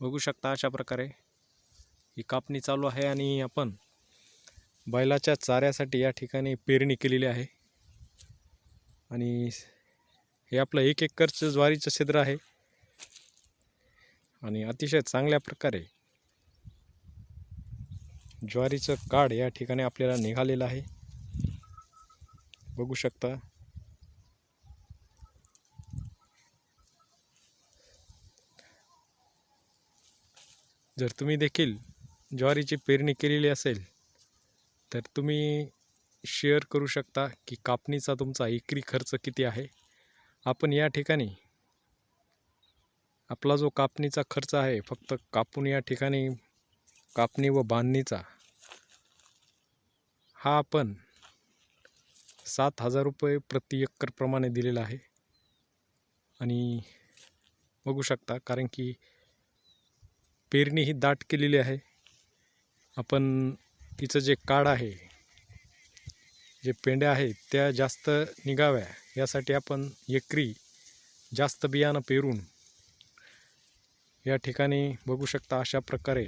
बघू शकता अशा प्रकारे ही कापणी चालू आहे आणि आपण बैलाच्या चाऱ्यासाठी या ठिकाणी पेरणी केलेली आहे. आणि हे आपलं एक एकरचं ज्वारीचं छिद्र आहे. आणि अतिशय चांगल्या प्रकारे ज्वारीचं काड या ठिकाणी आपल्याला निघालेलं आहे. बघू शकता. जर तुम्ही देखील ज्वारीची पेरणी केलेली असेल तर तुम्ही शेअर करू शकता की कापणीचा तुमचा एकरी खर्च किती आहे. आपण या ठिकाणी आपला जो कापणीचा खर्च आहे फक्त कापून या ठिकाणी कापणी व बांधणीचा हा आपण सात हजार रुपये प्रति एकरप्रमाणे दिलेला आहे. आणि बघू शकता कारण की पेरणी ही दाट केलेली आहे. आपण तिचं जे काड आहे जे पेंड्या आहेत त्या जास्त निघाव्या. यासाठी आपण एकरी जास्त बियाणं पेरून या ठिकाणी बघू शकता अशा प्रकारे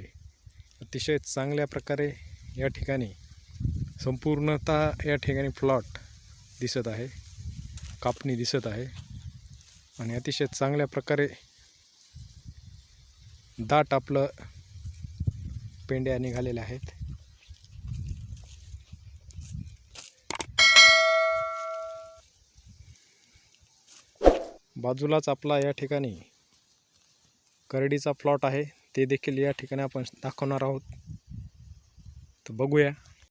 अतिशय चांगल्या प्रकारे या ठिकाणी संपूर्णतः या ठिकाणी प्लॉट दिसत आहे कापणी दिसत आहे. आणि अतिशय चांगल्या प्रकारे दाट आपलं पेंड्या निघालेल्या आहेत. बाजूलाच आपला या ठिकाणी करडीचा प्लॉट आहे. ते देखील या ठिकाणी आपण दाखवणार आहोत. तर बघूया.